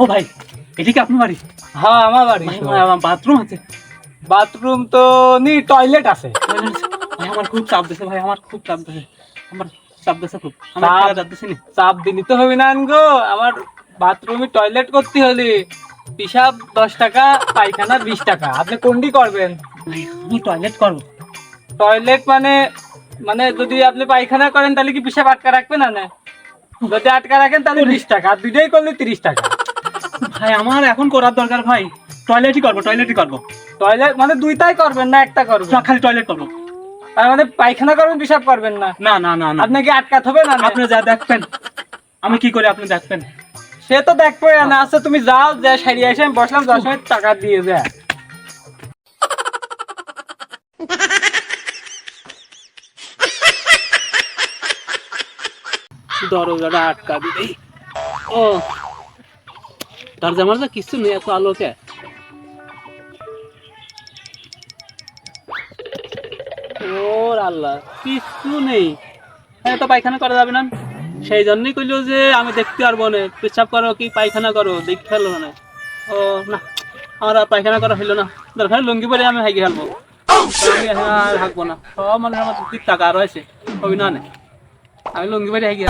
ও ভাই এটি কি আপনার বাড়ি? হ্যাঁ আমার বাড়ি। বাথরুম আছে। বাথরুম তো নি টয়লেট আছে। ভাই আমার খুব চাপ দিছে ভাই আমার খুব চাপ দিছে। আমার চাপ দিছে খুব। আমি চাপ? খেলা চাপ নি চাপ দিলি তো হবে না গো আমার বাথরুমে টয়লেট করতে হলে। পিসাব দশ টাকা পায়খানা বিশ টাকা। আপনি কোনটি করবেন? আমি টয়লেট করব। টয়লেট মানে মানে যদি আপনি পায়খানা করেন তাহলে কি পিসাব আটকা রাখবেন না না? যদি আটকা রাখেন তাহলে বিশ টাকা। আর দুইটাই করলে তিরিশ টাকা। ভাই আমার এখন করার দরকার ভাই। টয়লেটই করব টয়লেটই করব। টয়লেট মানে দুইটাই করবেন না একটা করবেন? না, খালি টয়লেট করব। তার মানে পায়খানা করবেন পিসাব করবেন না? না না না আপনাকে আটকাতে হবে না না? আপনি যা দেখবেন আমি কি করি আপনি দেখবেন। সে তো দেখব না। আচ্ছা তুমি যাও যা সারিয়ে এসে আমি বসলাম দশ মিনিট টাকা দিয়ে যা। দরজাটা আটকা ও, দরজা কিছু নেই, এত আলোকে। ওর আল্লাহ, কিছু নেই। হ্যাঁ তো পায়খানা করা যাবে না। সেই জন্যই কইলো যে, আমি দেখতে পারব না। পেশাব করো কি পায়খানা করো? দেখতে ফেলব না। ও, না, আমার আর পায়খানা করা হইল না। দরকার লুঙ্গি পরে আমি হাইকে ফেলব। আমি আর হাঁকবো না। সব মানুষের আমার টাকা রয়েছে। না নে। আমি লুঙ্গি পরে হাইকে